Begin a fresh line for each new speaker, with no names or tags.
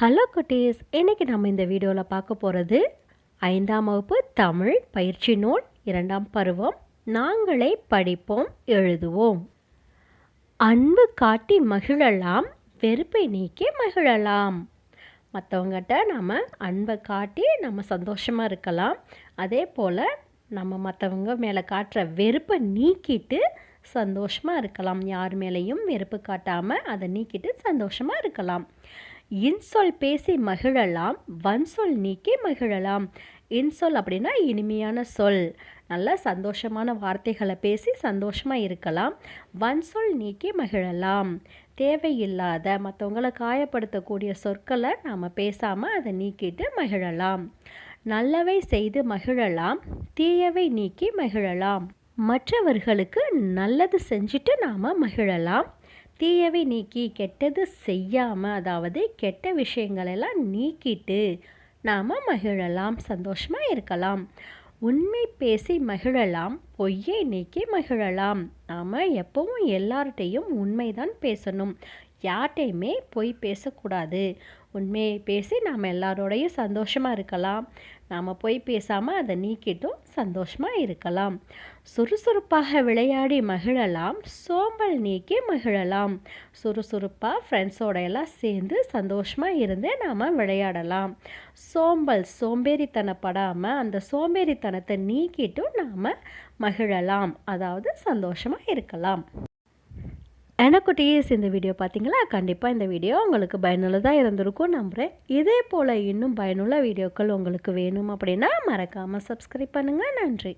Hello குட்டீஸ். இன்றைக்கி நம்ம இந்த வீடியோவில் பார்க்க போகிறது ஐந்தாம் வகுப்பு தமிழ் பயிற்சி நூல் இரண்டாம் பருவம் நாங்களே படிப்போம் எழுதுவோம். அன்பு காட்டி மகிழலாம் வெறுப்பை நீக்கி மகிழலாம். மற்றவங்ககிட்ட நம்ம அன்பை காட்டி நம்ம சந்தோஷமாக இருக்கலாம். அதே போல் நம்ம மற்றவங்க மேலே காட்டுற வெறுப்பை நீக்கிட்டு சந்தோஷமாக இருக்கலாம். யார் மேலேயும் வெறுப்பு காட்டாமல் அதை நீக்கிட்டு சந்தோஷமாக இருக்கலாம். இன்சொல் பேசி மகிழலாம் வன்சொல் நீக்கி மகிழலாம். இன்சொல் அப்படின்னா இனிமையான சொல். நல்ல சந்தோஷமான வார்த்தைகளை பேசி சந்தோஷமாக இருக்கலாம். வன்சொல் நீக்கி மகிழலாம். தேவையில்லாத மற்றவங்களை காயப்படுத்தக்கூடிய சொற்களை நாம் பேசாமல் அதை நீக்கிட்டு மகிழலாம். நல்லவை செய்து மகிழலாம் தீயவை நீக்கி மகிழலாம். மற்றவர்களுக்கு நல்லது செஞ்சுட்டு நாம் மகிழலாம். தீயவை நீக்கி கெட்டது செய்யாமல் அதாவது கெட்ட விஷயங்களெல்லாம் நீக்கிட்டு நாம் மகிழலாம் சந்தோஷமாக இருக்கலாம். உண்மை பேசி மகிழலாம் பொய்யை நீக்கி மகிழலாம். நாம் எப்பவும் எல்லார்கிட்டையும் உண்மைதான் பேசணும். யார்கிட்டையுமே பொய் பேசக்கூடாது. உண்மையை பேசி நாம் எல்லாரோடையும் சந்தோஷமாக இருக்கலாம். நாம் பொய் பேசாமல் அதை நீக்கிட்டும் சந்தோஷமாக இருக்கலாம். சுறுசுறுப்பாக விளையாடி மகிழலாம். சோம்பல் நீக்கி மகிழலாம். சுறுசுறுப்பாக ஃப்ரெண்ட்ஸோட எல்லாம் சேர்ந்து சந்தோஷமாக இருந்து நாம் விளையாடலாம். சோம்பல் சோம்பேறித்தனப்படாமல் அந்த சோம்பேறித்தனத்தை நீக்கிட்டும் நாம் மகிழலாம். அதாவது சந்தோஷமாக இருக்கலாம். எனக்குட்டீஸ் இந்த வீடியோ பார்த்தீங்களா? கண்டிப்பாக இந்த வீடியோ உங்களுக்கு பயனுள்ளதாக இருந்திருக்கும் நம்புகிறேன் இதே போல் இன்னும் பயனுள்ள வீடியோக்கள் உங்களுக்கு வேணும் அப்படின்னா மறக்காமல் சப்ஸ்கிரைப் பண்ணுங்கள் நன்றி.